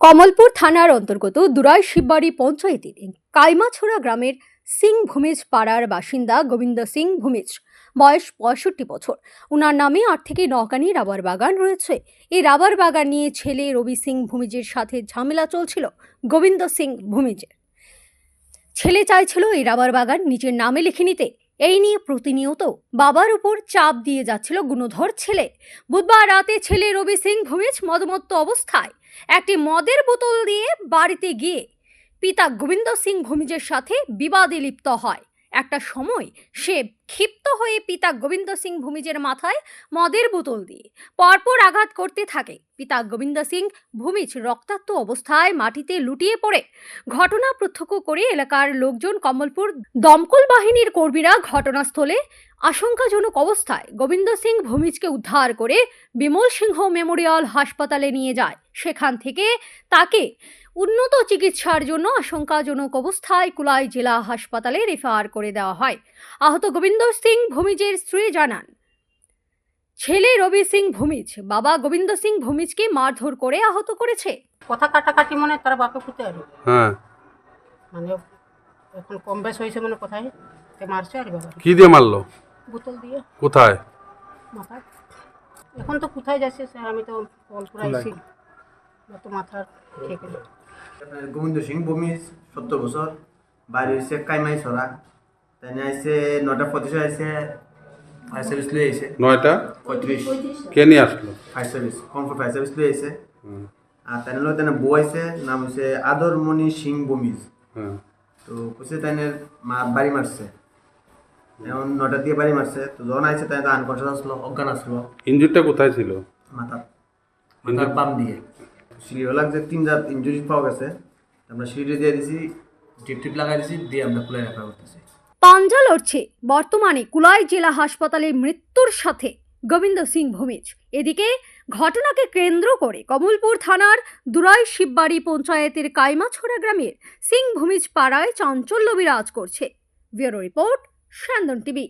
কমলপুর থানার অন্তর্গত দুরাই শিববাড়ি পঞ্চায়েতের কাইমাছড়া গ্রামের সিং ভূমিজ পাড়ার বাসিন্দা গোবিন্দ সিং ভূমিজ, বয়স পঁয়ষট্টি বছর। উনার নামে আট থেকে নকানি রাবার বাগান রয়েছে। এই রাবার বাগান নিয়ে ছেলে রবি সিং ভূমিজের সাথে ঝামেলা চলছিল গোবিন্দ সিং ভূমিজের। ছেলে চাইছিল এই রাবার বাগান নিজের নামে লিখে নিতে। এই নিয়ে প্রতিনিয়ত বাবার উপর চাপ দিয়ে যাচ্ছিল গুণধর ছেলে। বুধবার রাতে ছেলে রবি সিং ভূমিজ মদমত্ত অবস্থায় একটি মদের বোতল দিয়ে বাড়িতে গিয়ে পিতা গোবিন্দ সিং ভূমিজের সাথে বিবাদে লিপ্ত হয়। একটা সময় সে ক্ষিপ্ত হয়ে পিতা গোবিন্দ সিং ভূমিজের মাথায় মদের বোতল দিয়ে পরপর আঘাত করতে থাকে। পিতা গোবিন্দ সিং ভূমিজ রক্তাক্ত অবস্থায় মাটিতে লুটিয়ে পড়ে। ঘটনা প্রত্যক্ষ করে এলাকার লোকজন কমলপুর দমকল বাহিনীর কর্মীরা ঘটনাস্থলে আশঙ্কাজনক অবস্থায় গোবিন্দ সিং ভূমিজকে উদ্ধার করে বিমল সিংহ মেমোরিয়াল হাসপাতালে নিয়ে যায়। সেখান থেকে তাকে উন্নত চিকিৎসার জন্য আশঙ্কাজনক অবস্থায় কুলাই জেলা হাসপাতালে রেফার করে দেওয়া হয়। আহত গোবিন্দ সিং ভূমিজের স্ত্রী জানান ছেলে রবি সিং ভূমিজ বাবা গোবিন্দ সিং ভূমিজকে মারধর করে আহত করেছে। কথা কাটাকাটি মনে তার বাপে পুঁতে আর। হ্যাঁ। মানে এখন কম বেশ হয়েছে মানে কোথায়? তে মারছে আর বাবা। কি দিয়ে মারলো? বোতল দিয়ে। কোথায়? মাথায় এখন তো কোথায় যাচ্ছে স্যার আমি তো কল করে আইছি তো মাথার ঠিক গোবিন্দ সিং ভূমিজ সত্তর বছর বাড়ি হয়েছে কাইমাই ছড়া তাই আইসে নটা পঁচিশ আইসে ফায়ার সার্ভিস লই আইসে নয়টা? পঁয়ত্রিশ কে নিয়ে আসলো fire service comfort fire service আইসে হুম, আর তাই লই তাই বউ নাম হচ্ছে আদরমণি সিং হ্যাঁ তো কইছে তাই মা বাড়ি মারছে এখন নটা দিয়ে বাড়ি মারছে তো যখন তাই তো আনকনশাস আসলো অজ্ঞান আসলো ইঞ্জুরটা কোথায় ছিল? মাথা মাথার বাম দিয়ে। সিঁড়িওয়ালা যে তিন জাত ইঞ্জুরি পাওয়া গেছে আমরা সিঁড়ি দিয়ে দিছি টিপ টিপ লাগাই দিছি দিয়ে আমরা খুলে রাখা করতেছি পাঞ্জা লড়ছে বর্তমানে কুলাই জেলা হাসপাতালে মৃত্যুর সাথে গোবিন্দ সিং ভূমিজ। এদিকে ঘটনাকে কেন্দ্র করে কমলপুর থানার দুরাই শিববাড়ি পঞ্চায়েতের কাইমাছড়া গ্রামের সিং ভূমিজ পাড়ায় চাঞ্চল্য বিরাজ করছে। ব্যুরো রিপোর্ট স্যান্দন টিভি।